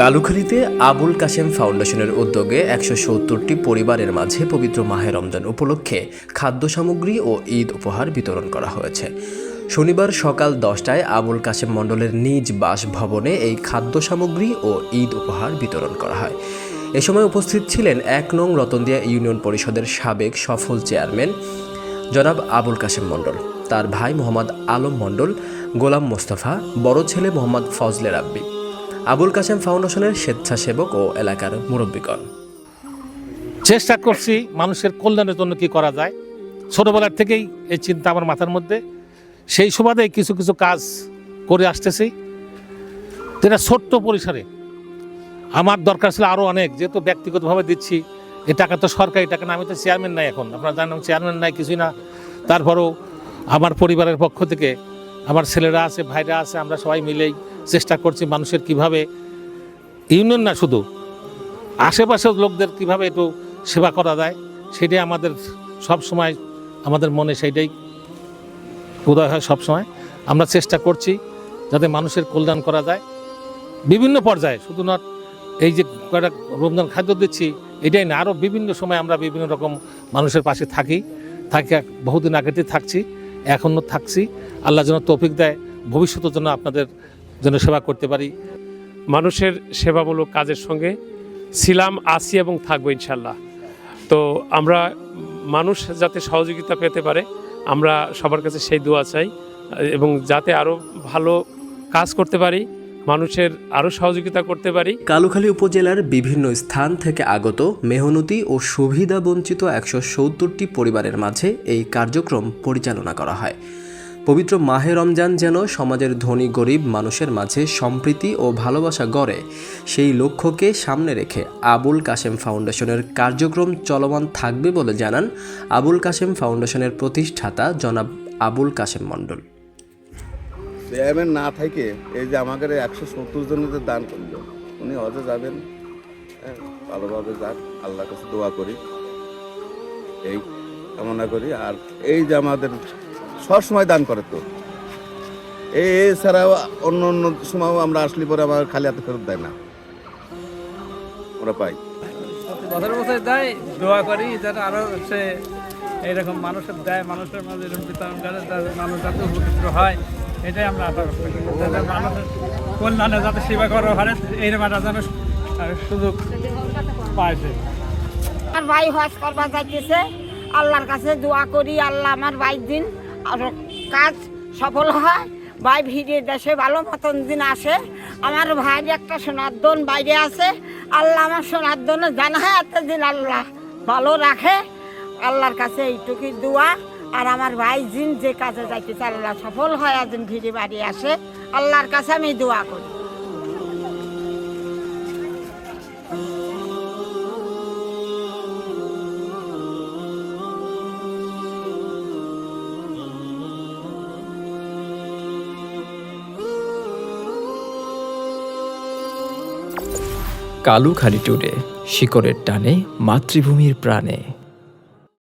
কালুখালীতে আবুল কাশেম ফাউন্ডেশনের উদ্যোগে একশো সত্তরটি পরিবারের মাঝে পবিত্র মাহে রমজান উপলক্ষে খাদ্য সামগ্রী ও ঈদ উপহার বিতরণ করা হয়েছে। শনিবার সকাল দশটায় আবুল কাশেম মণ্ডলের নিজ বাসভবনে এই খাদ্য সামগ্রী ও ঈদ উপহার বিতরণ করা হয়। এ সময় উপস্থিত ছিলেন এক নং রতনদিয়া ইউনিয়ন পরিষদের সাবেক সফল চেয়ারম্যান জনাব আবুল কাশেম মণ্ডল, তার ভাই মোহাম্মদ আলম মণ্ডল, গোলাম মোস্তফা, বড় ছেলে মোহাম্মদ ফজলে রাব্বি। আবুল কাশেম ফাউন্ডেশনের স্বেচ্ছাসেবক ও এলাকার মুরব্বীগণ। চেষ্টা করছি মানুষের কল্যাণের জন্য কি করা যায়। ছোটবেলার থেকেই এই চিন্তা আমার মাথার মধ্যে। সেই সুবাদে কিছু কিছু কাজ করে আসতেছি। যেটা ছোট্ট পরিসরে আমার দরকার ছিল আরও অনেক। যেহেতু ব্যক্তিগতভাবে দিচ্ছি এ টাকা তো সরকারি টাকা না, আমি তো চেয়ারম্যান নাই এখন। আপনারা জানেন চেয়ারম্যান নাই, কিছুই না। তারপরেও আমার পরিবারের পক্ষ থেকে আমার ছেলেরা আছে, ভাইরা আছে, আমরা সবাই মিলেই চেষ্টা করছি মানুষের কীভাবে ইউনিয়ন না শুধু আশেপাশের লোকদের কীভাবে একটু সেবা করা যায়, সেটাই আমাদের সব সময় আমাদের মনে সেইটাই উদয় হয় সব সময় আমরা চেষ্টা করছি যাতে মানুষের কল্যাণ করা যায়। বিভিন্ন পর্যায়ে, শুধু না এই যে কয়টা রমজান খাদ্য দিচ্ছি, এটাই না আরও বিভিন্ন সময় আমরা বিভিন্ন রকম মানুষের পাশে থাকি। থাকি, বহুদিন আগেতে থাকছি, এখনও থাকছি। আল্লাহ যেন তৌফিক দেয়। ভবিষ্যতের জন্য আপনাদের জন্য সেবা করতে পারি। মানুষের সেবামূলক কাজের সঙ্গে ছিলাম আছি এবং থাকব ইনশাল্লাহ তো আমরা মানুষ যাতে সহযোগিতা পেতে পারে আমরা সবার কাছে সেই দোয়া চাই এবং যাতে আরও ভালো কাজ করতে পারি মানুষের আরও সহযোগিতা করতে পারি। কালুখালী উপজেলার বিভিন্ন স্থান থেকে আগত মেহনতি ও সুবিধা বঞ্চিত একশো সত্তরটি পরিবারের মাঝে এই কার্যক্রম পরিচালনা করা হয়। পবিত্র মাহে রমজান যেন সমাজের ধনী গরিব মানুষের মাঝে সম্প্রীতি ও ভালোবাসা গড়ে সেই লক্ষ্যকে সামনে রেখে আবুল কাশেম ফাউন্ডেশনের কার্যক্রম চলমান থাকবে বলে জানান আবুল কাশেম ফাউন্ডেশনের প্রতিষ্ঠাতা জনাব আবুল কাশেম মণ্ডল। চেয়ারম্যান না থাকে এই যে আমাকে একশো সত্তর জনের দান করল উনি হজে যাবেন। হ্যাঁ, ভালোভাবে যাক আল্লাহর কাছে দোয়া করি। এই কামনা করি আর এই যে আমাদের সবসময় দান করে তো। এই এছাড়াও অন্য অন্য সময়ও আমরা আসলে পরে আমার খালি হাতে ফেরত দেয় না। ওরা পাই বছর বছর দেয় দোয়া করি যেন আরও সে এইরকম মানুষের দেয় মানুষের মাঝে এরকম বিতরণ করে মানুষ যাতে উপকৃত হয়। এটাই আমরা আশা করি যাতে মানুষের কল্যাণে যাতে সেবা করা পারে এইরকম একটা যেন সুযোগ পাইছে আমার ভাই হজ করবা যাইতেছে। আল্লাহর কাছে দোয়া করি আল্লাহ আমার ভাই দিন আর কাজ সফল হয়। ভাই ভিড়ে দেশে ভালো মতন দিন আসে, আমার ভাই একটা সোনার দোন বাইরে আছে। আল্লাহ আমার সোনার দোনে জানা হয় দিন আল্লাহ। ভালো রাখে। আল্লাহর কাছে এইটুকুই দোয়া। আর আমার ভাই জিন যে কাজে যাইতে আল্লাহ সফল হয়, একদিন ভিড়ে বাড়ি আসে। আল্লাহর কাছে আমি দোয়া করি। কালুখালী টুডে শিকড়ের টানে মাতৃভূমির প্রাণে।